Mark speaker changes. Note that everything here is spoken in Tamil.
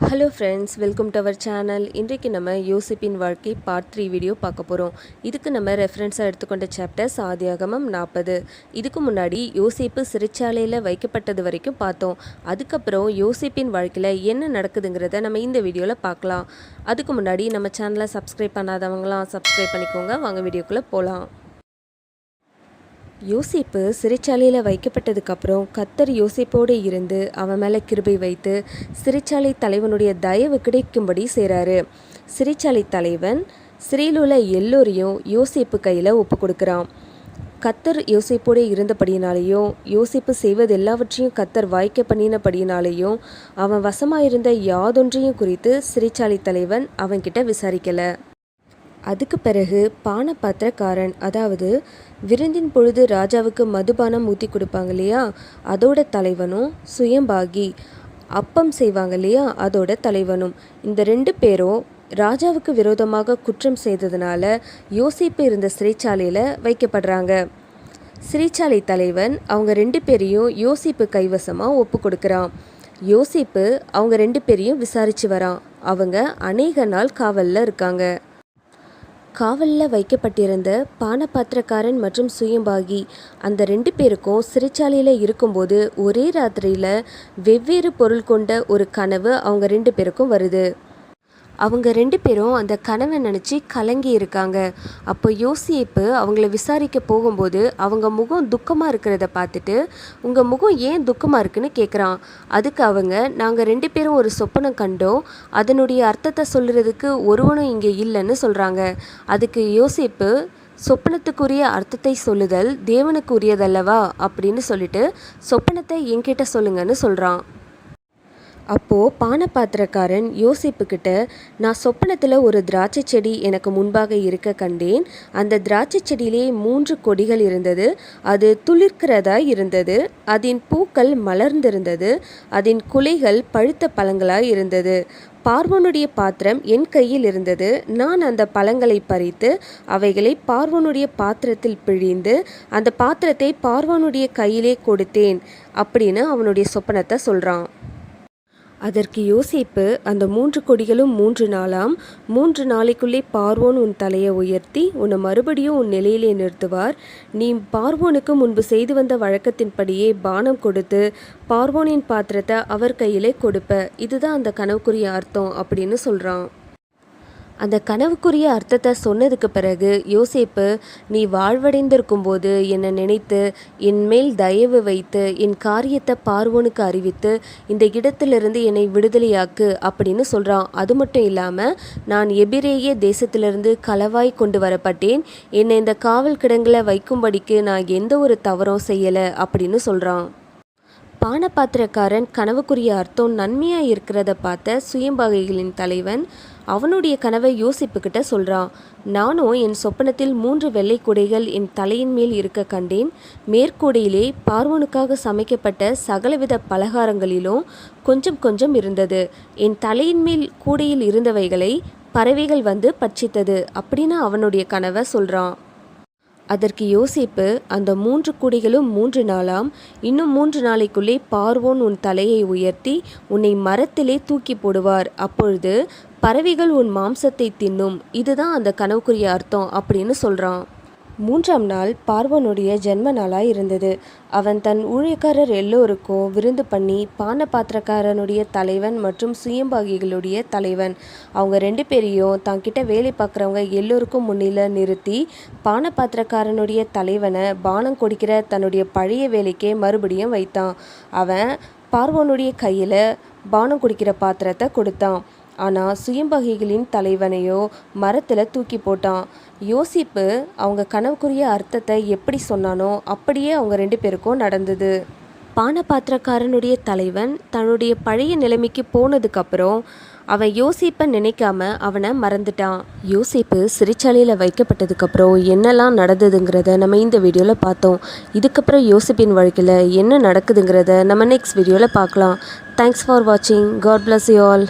Speaker 1: Hello friends welcome to our channel இன்றைக்கு நம்ம யோசிப்பின் வாழ்க்கை பார்ட் த்ரீ வீடியோ பார்க்க போகிறோம் இதுக்கு நம்ம ரெஃபரன்ஸாக எடுத்துக்கொண்ட சாப்டர் சாதியாகமம் நாற்பது இதுக்கு முன்னாடி யோசிப்பு சிறைச்சாலையில் வைக்கப்பட்டது வரைக்கும் பார்த்தோம். அதுக்கப்புறம் யோசிப்பின் வாழ்க்கையில் என்ன நடக்குதுங்கிறத நம்ம இந்த வீடியோவில் பார்க்கலாம். அதுக்கு முன்னாடி நம்ம சேனலை சப்ஸ்கிரைப் பண்ணாதவங்களாம் சப்ஸ்கிரைப் பண்ணிக்கோங்க. வாங்க வீடியோக்குள்ளே போகலாம் யோசிப்பு சிறைச்சாலையில் வைக்கப்பட்டதுக்கப்புறம் கத்தர் யோசிப்போடு இருந்து அவன் மேலே கிருபை வைத்து சிறைச்சாலை தலைவனுடைய தயவு கிடைக்கும்படி செய்கிறாரு சிறைச்சாலை தலைவன் சிறையில் உள்ள எல்லோரையும் யோசிப்பு கையில் ஒப்பு கொடுக்குறான். கத்தர் யோசிப்போடு இருந்தபடியினாலேயும் யோசிப்பு செய்வது எல்லாவற்றையும் கத்தர் வாய்க்க பண்ணினபடியினாலேயும் அவன் வசமாக இருந்த யாதொன்றையும் குறித்து சிறைச்சாலை தலைவன் அவன்கிட்ட விசாரிக்கலை. அதுக்கு பிறகு பானபாத்திரக்காரன் அதாவது விருந்தின் பொழுது ராஜாவுக்கு மதுபானம் ஊற்றி கொடுப்பாங்க இல்லையா? அதோட தலைவனும் சுயம்பாகி அப்பம் செய்வாங்க இல்லையா? அதோட தலைவனும். இந்த ரெண்டு பேரும் ராஜாவுக்கு விரோதமாக குற்றம் செய்ததுனால யோசிப்பு இருந்த சிறைச்சாலையில் வைக்கப்படுறாங்க. சிறைச்சாலை தலைவன் அவங்க ரெண்டு பேரையும் யோசிப்பு கைவசமாக ஒப்பு கொடுக்குறான். யோசிப்பு அவங்க ரெண்டு பேரையும் விசாரித்து வரான். அவங்க அநேக நாள் காவலில் இருக்காங்க. காவலில் வைக்கப்பட்டிருந்த பானபாத்திரக்காரன் மற்றும் சுயம்பாகி அந்த ரெண்டு பேருக்கும் சிறைச்சாலையில் இருக்கும்போது ஒரே ராத்திரியில் வெவ்வேறு பொருள் கொண்ட ஒரு கனவு அவங்க ரெண்டு பேருக்கும் வருது. அவங்க ரெண்டு பேரும் அந்த கனவை நினச்சி கலங்கி இருக்காங்க. அப்போ யோசிப்பு அவங்கள விசாரிக்க போகும்போது அவங்க முகம் துக்கமாக இருக்கிறத பார்த்துட்டு உங்கள் முகம் ஏன் துக்கமாக இருக்குன்னு கேட்குறான் அதுக்கு அவங்க நாங்கள் ரெண்டு பேரும் ஒரு சொப்பனம் கண்டோம். அதனுடைய அர்த்தத்தை சொல்கிறதுக்கு ஒருவனும் இங்கே இல்லைன்னு சொல்கிறாங்க அதுக்கு யோசிப்பு சொப்பனத்துக்குரிய அர்த்தத்தை சொல்லுதல் தேவனுக்கு உரியதல்லவா அப்படின்னு சொல்லிட்டு சொப்பனத்தை என்கிட்ட சொல்லுங்கன்னு சொல்கிறான் அப்போது பானபாத்திரக்காரன் யோசிப்புக்கிட்ட நான் சொப்பனத்தில் ஒரு திராட்சை செடி எனக்கு முன்பாக இருக்க கண்டேன். அந்த திராட்சை செடியிலே மூன்று கொடிகள் இருந்தது. அது துளிர்க்கிறதா இருந்தது. அதன் பூக்கள் மலர்ந்திருந்தது. அதன் குலைகள் பழுத்த பழங்களாய் இருந்தது. பார்வனுடைய பாத்திரம் என் கையில் இருந்தது. நான் அந்த பழங்களை பறித்து அவைகளை பார்வனுடைய பாத்திரத்தில் பிழிந்து அந்த பாத்திரத்தை பார்வனுடைய கையிலே கொடுத்தேன் அப்படின்னு அவனுடைய சொப்பனத்தை சொல்கிறான் அதற்கு யோசிப்பு அந்த மூன்று கொடிகளும் மூன்று நாளாம் மூன்று நாளைக்குள்ளே பார்வோன் உன் தலையை உயர்த்தி உன்னை மறுபடியும் உன் நிலையிலே நிறுத்துவார். நீ பார்வோனுக்கு முன்பு செய்து வந்த வழக்கத்தின்படியே பானம் கொடுத்து பார்வோனின் பாத்திரத்தை அவர் கையிலே கொடுப்ப. இதுதான் அந்த கனவுக்குரிய அர்த்தம் அப்படின்னு சொல்கிறான் அந்த கனவுக்குரிய அர்த்தத்தை சொன்னதுக்கு பிறகு யோசேப்பு நீ வாழ்வடைந்திருக்கும் போது என்னை நினைத்து என்மேல் தயவு வைத்து என் காரியத்தை பார்வோனுக்கு அறிவித்து இந்த இடத்திலிருந்து என்னை விடுதலையாக்கு அப்படின்னு சொல்கிறான் அது மட்டும் இல்லாமல் நான் எபிரேய தேசத்திலிருந்து களவாய் கொண்டு வரப்பட்டேன். என்னை இந்த காவல் கிடங்கில் வைக்கும்படிக்கு நான் எந்த ஒரு தவறும் செய்யலை அப்படின்னு சொல்கிறான் பானபாத்திரக்காரன் கனவுக்குரிய அர்த்தம் நன்மையாக இருக்கிறத பார்த்த சுயம்பாகைகளின் தலைவன் அவனுடைய கனவை யோசிப்புக்கிட்ட சொல்கிறான் நானும் என் சொப்பனத்தில் மூன்று வெள்ளை குடைகள் என் தலையின் மேல் இருக்க கண்டேன். மேற்கூடையிலே பார்வனுக்காக சமைக்கப்பட்ட சகலவித பலகாரங்களிலும் கொஞ்சம் கொஞ்சம் இருந்தது. என் தலையின் மேல் கூடையில் இருந்தவைகளை பறவைகள் வந்து பட்சித்தது அப்படின்னு அவனுடைய கனவை சொல்கிறான் அதற்கு யோசிப்பு அந்த மூன்று குடிகளும் மூன்று நாளாம் இன்னும் மூன்று நாளைக்குள்ளே பார்வோன் உன் தலையை உயர்த்தி உன்னை மரத்திலே தூக்கி போடுவார். அப்பொழுது பறவைகள் உன் மாம்சத்தை தின்னும். இதுதான் அந்த கனவுக்குரிய அர்த்தம் அப்படின்னு சொல்கிறான் மூன்றாம் நாள் பார்வனுடைய ஜென்ம நாளாய் இருந்தது. அவன் தன் ஊழியக்காரர் எல்லோருக்கும் விருந்து பண்ணி பான பாத்திரக்காரனுடைய தலைவன் மற்றும் சுயம்பாகிகளுடைய தலைவன். அவங்க ரெண்டு பேரையும் தங்கிட்ட வேலை பார்க்குறவங்க எல்லோருக்கும் முன்னில நிறுத்தி பான பாத்திரக்காரனுடைய தலைவனை பானம் கொடுக்கிற தன்னுடைய பழைய வேலைக்கே மறுபடியும் வைத்தான். அவன் பார்வனுடைய கையில் பானம் குடிக்கிற பாத்திரத்தை கொடுத்தான். ஆனால் சுயம்பகைகளின் தலைவனையோ மரத்தில் தூக்கி போட்டான். யோசிப்பு அவங்க கனவுக்குரிய அர்த்தத்தை எப்படி சொன்னானோ அப்படியே அவங்க ரெண்டு பேருக்கும் நடந்தது. பானபாத்திரக்காரனுடைய தலைவன் தன்னுடைய பழைய நிலைமைக்கு போனதுக்கப்புறம் அவன் யோசிப்பை நினைக்காம அவனை மறந்துட்டான். யோசிப்பு சிறைச்சாலையில் வைக்கப்பட்டதுக்கப்புறம் என்னெல்லாம் நடந்ததுங்கிறத நம்ம இந்த வீடியோவில் பார்த்தோம். இதுக்கப்புறம் யோசிப்பின் வாழ்க்கையில் என்ன நடக்குதுங்கிறத நம்ம நெக்ஸ்ட் வீடியோவில் பார்க்கலாம். தேங்க்ஸ் ஃபார் வாட்சிங் காட் பிளஸ் யூ ஆல்